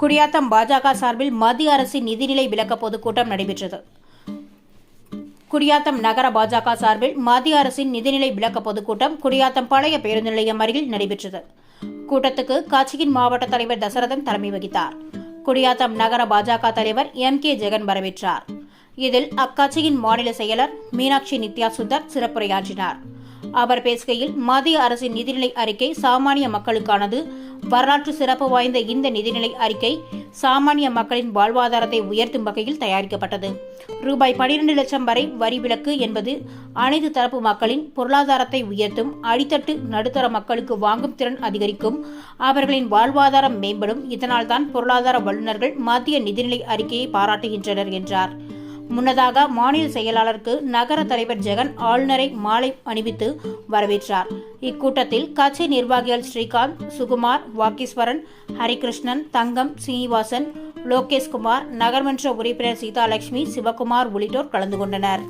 குடியாத்தம் பாஜக சார்பில் மத்திய அரசின் நிதிநிலை விளக்க பொதுக்கூட்டம் நடைபெற்றது. குடியாத்தம் நகர பாஜக சார்பில் மத்திய அரசின் நிதிநிலை விளக்க பொதுக்கூட்டம் குடியாத்தம் பழைய பேருந்து நிலையம் அருகில் நடைபெற்றது. கூட்டத்துக்கு கட்சியின் மாவட்ட தலைவர் தசரதன் தலைமை வகித்தார். குடியாத்தம் நகர பாஜக தலைவர் எம் கே ஜெகன் வரவேற்றார். இதில் அக்கட்சியின் மாநில செயலர் மீனாட்சி நித்யா சுந்தர் சிறப்புரையாற்றினார். அவர் பேசுகையில் மத்திய அரசின் நிதிநிலை அறிக்கை சாமானிய மக்களுக்கானது. வரலாற்று சிறப்பு வாய்ந்த இந்த நிதிநிலை அறிக்கை சாமானிய மக்களின் வாழ்வாதாரத்தை உயர்த்தும் வகையில் தயாரிக்கப்பட்டது. ரூபாய் பனிரெண்டு லட்சம் வரை வரி விலக்கு என்பது அனைத்து தரப்பு மக்களின் பொருளாதாரத்தை உயர்த்தும் அடித்தட்டு நடுத்தர மக்களுக்கு வாங்கும் திறன் அதிகரிக்கும் அவர்களின் வாழ்வாதாரம் மேம்படும். இதனால்தான் பொருளாதார வல்லுநர்கள் மத்திய நிதிநிலை அறிக்கையை பாராட்டுகின்றனர் என்றார். முன்னதாக மாநில செயலாளருக்கு நகர தலைவர் ஜெகன் ஆளுநரை மாலை அணிவித்து வரவேற்றார். இக்கூட்டத்தில் கட்சி நிர்வாகிகள் ஸ்ரீகாந்த் சுகுமார் வாக்கீஸ்வரன் ஹரிகிருஷ்ணன் தங்கம் சீனிவாசன் லோகேஷ்குமார் நகர்மன்ற உறுப்பினர் சீதாலட்சுமி சிவகுமார் உள்ளிட்டோர் கலந்து கொண்டனர்.